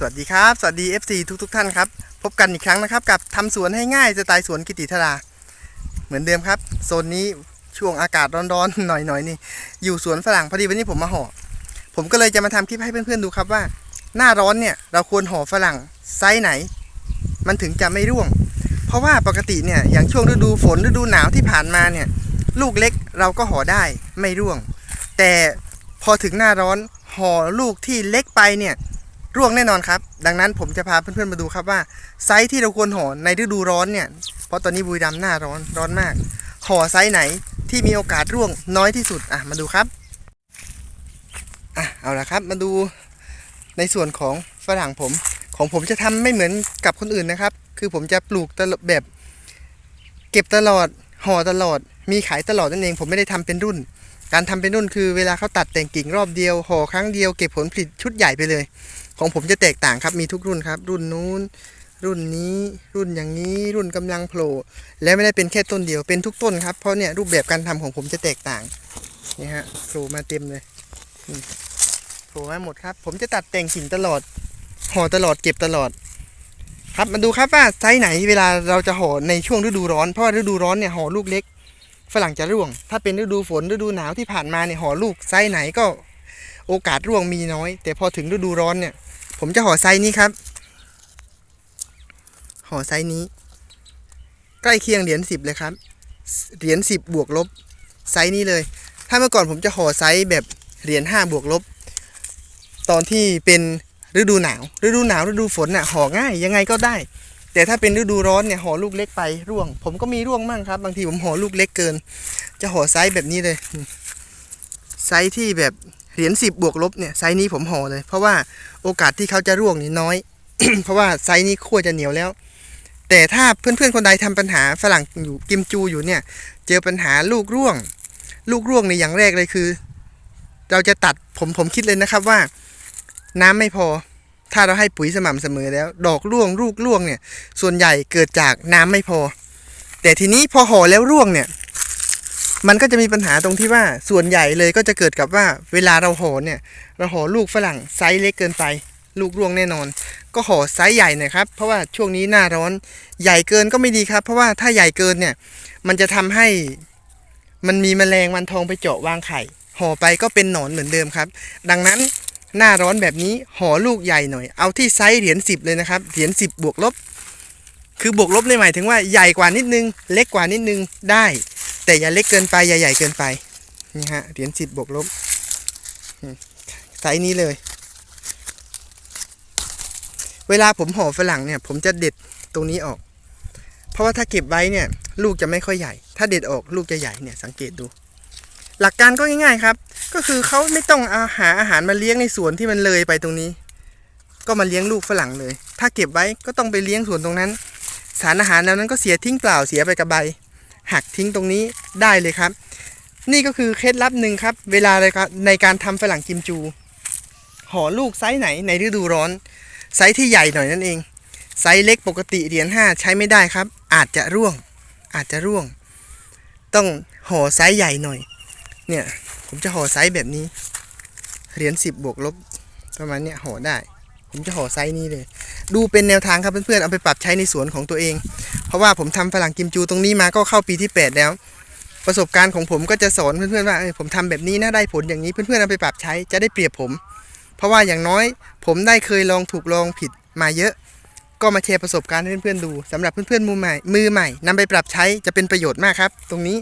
สวัสดีครับ สวัสดี FC ทุกทท่านครับ พบกันอีกครั้งนะครับ กับทำสวนให้ง่ายสไตล์สวนกิติธรา เหมือนเดิมครับ โซนนี้ช่วงอากาศร้อนๆ หน่อยๆนี่ อยู่สวนฝรั่งพอดีวันนี้ผมมาห่อ ผมก็เลยจะมาทำคลิปให้เพื่อนๆดูครับว่า หน้าร้อนเนี่ยเราควรห่อฝรั่งไซส์ไหน มันถึงจะไม่ร่วง เพราะว่าปกติเนี่ยอย่างช่วงฤดูฝนฤดูหนาวที่ผ่านมาเนี่ยลูกเล็กเราก็ห่อได้ไม่ร่วง แต่พอถึงหน้าร้อนห่อลูกที่เล็กไปเนี่ย ร่วงแน่นอนครับ ดังนั้นผมจะพาเพื่อนๆมาดูครับว่าไซส์ที่เราควรห่อในฤดูร้อนเนี่ย เพราะตอนนี้บุรีรัมย์หน้าร้อนร้อนมาก ห่อไซส์ไหนที่มีโอกาสร่วงน้อยที่สุดอะมาดูครับอะเอาละครับ มาดูในส่วนของฝรั่งผม ของผมจะทำไม่เหมือนกับคนอื่นนะครับ คือผมจะปลูกตลอดแบบ เก็บตลอดห่อตลอด มีขายตลอดนั่นเอง ผมไม่ได้ทำเป็นรุ่น การทำเป็นรุ่นคือเวลาเขาตัดแต่งกิ่งรอบเดียวห่อครั้งเดียวเก็บผลผลิตชุดใหญ่ไปเลย ของผมจะแตกต่างครับมีทุกรุ่นครับ รุ่นนู้น รุ่นนี้รุ่นอย่างนี้รุ่นกำลังโผล่และไม่ได้เป็นแค่ต้นเดียวเป็นทุกต้นครับเพราะเนี่ยรูปแบบการทำของผมจะแตกต่างนี่ฮะโผล่มาเต็มเลยโผล่มาหมดครับ ผมจะตัดแต่งกิ่งตลอดห่อตลอดเก็บตลอด ครับมาดูครับว่าไซส์ไหนเวลาเราจะห่อในช่วงฤดูร้อนเพราะว่าฤดูร้อนเนี่ยห่อลูกเล็กฝรั่งจะร่วง ถ้าเป็นฤดูฝนฤดูหนาวที่ผ่านมาเนี่ยห่อลูกไซส์ไหนก็โอกาสร่วงมีน้อย แต่พอถึงฤดูร้อนเนี่ย ผมจะห่อไซส์นี้ครับ ห่อไซส์นี้ ใกล้เคียงเหรียญสิบเลยครับ เหรียญสิบบวกลบไซส์นี้เลย ถ้าเมื่อก่อนผมจะห่อไซส์แบบเหรียญห้าบวกลบ ตอนที่เป็นฤดูหนาว ฤดูหนาวฤดูฝนน่ะห่อง่ายยังไงก็ได้ แต่ถ้าเป็นฤดูร้อนเนี่ยห่อลูกเล็กไปร่วง ผมก็มีร่วงมั่งครับ บางทีผมห่อลูกเล็กเกิน จะห่อไซส์แบบนี้เลย ไซส์ที่แบบ เหรียญสิบบวกลบเนี่ยไซส์นี้ผมห่อเลย เพราะว่าโอกาสที่เขาจะร่วงนี่น้อย เพราะว่าไซส์นี้ขั้วจะเหนียวแล้ว แต่ถ้าเพื่อนๆคนใดทำปัญหาฝรั่งอยู่กิมจูอยู่เนี่ย เจอปัญหาลูกร่วง ลูกร่วงในอย่างแรกเลยคือ เราจะตัดผมผมคิดเลยนะครับว่า น้ำไม่พอ ถ้าเราให้ปุ๋ยสม่ำเสมอแล้ว ดอกร่วงลูกร่วงเนี่ย ส่วนใหญ่เกิดจากน้ำไม่พอ แต่ทีนี้พอห่อแล้วร่วงเนี่ย มันก็จะมีปัญหาตรงที่ว่าส่วนใหญ่เลยก็จะเกิดกับว่าเวลาเราห่อเนี่ยเราห่อลูกฝรั่งไซส์เล็กเกินไป ลูกร่วงแน่นอน ก็ห่อไซส์ใหญ่หน่อยครับ เพราะว่าช่วงนี้หน้าร้อนใหญ่เกินก็ไม่ดีครับ เพราะว่าถ้าใหญ่เกินเนี่ยมันจะทำให้มันมีแมลงวันทองไปเจาะวางไข่ห่อไปก็เป็นหนอนเหมือนเดิมครับ ดังนั้นหน้าร้อนแบบนี้ห่อลูกใหญ่หน่อย เอาที่ไซส์เหรียญสิบเลยนะครับเหรียญสิบบวกลบ คือบวกลบเลยหมายถึงว่าใหญ่กว่านิดนึง เล็กกว่านิดนึงได้ แต่อย่าเล็กเกินไปอย่าใหญ่เกินไปนี่ฮะเหรียญสิบบวกลบไซส์นี้เลย เวลาผมห่อฝรั่งเนี่ย ผมจะเด็ดตรงนี้ออก เพราะว่าถ้าเก็บไว้เนี่ย ลูกจะไม่ค่อยใหญ่ ถ้าเด็ดออกลูกจะใหญ่เนี่ยสังเกตดู หลักการก็ง่ายๆครับ ก็คือเขาไม่ต้องเอาหาอาหารมาเลี้ยงในสวนที่มันเลยไปตรงนี้ ก็มาเลี้ยงลูกฝรั่งเลย ถ้าเก็บไว้ก็ต้องไปเลี้ยงสวนตรงนั้น สารอาหารแล้วนั้นก็เสียทิ้งเปล่าเสียไปกับใบ หักทิ้งตรงนี้ได้เลยครับ นี่ก็คือเคล็ดลับหนึ่งครับ เวลาในการทำฝรั่งกิมจู ห่อลูกไซส์ไหนในฤดูร้อน ไซส์ที่ใหญ่หน่อยนั่นเอง ไซส์เล็กปกติเหรียญห้าใช้ไม่ได้ครับ อาจจะร่วง อาจจะร่วง ต้องห่อไซส์ใหญ่หน่อย เนี่ยผมจะห่อไซส์แบบนี้ เหรียญสิบบวกลบประมาณเนี้ยห่อได้ ผมจะห่อไซส์นี้เลย ดูเป็นแนวทางครับเพื่อนๆเอาไปปรับใช้ในสวนของตัวเอง เพราะว่าผมทำฝรั่งกิมจูตรงนี้มาก็เข้าปีที่ 8 แล้ว ประสบการณ์ของผมก็จะสอนเพื่อนๆว่าผมทำแบบนี้นะได้ผลอย่างนี้เพื่อนๆเอาไปปรับใช้จะได้เปรียบผม เพราะว่าอย่างน้อยผมได้เคยลองถูกลองผิดมาเยอะ ก็มาแชร์ประสบการณ์ให้เพื่อนๆดูสำหรับเพื่อนๆมือใหม่มือใหม่นำไปปรับใช้จะเป็นประโยชน์มากครับ ตรงนี้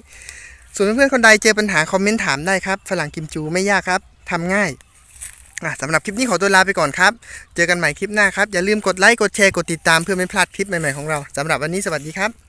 ส่วนเพื่อนๆคนใดเจอปัญหาคอมเมนต์ถามได้ครับฝรั่งกิมจูไม่ยากครับทำง่าย สำหรับคลิปนี้ขอตัวลาไปก่อนครับ เจอกันใหม่คลิปหน้าครับ อย่าลืมกดไลค์ กดแชร์ กดติดตามเพื่อไม่พลาดคลิปใหม่ๆของเรา สำหรับวันนี้สวัสดีครับ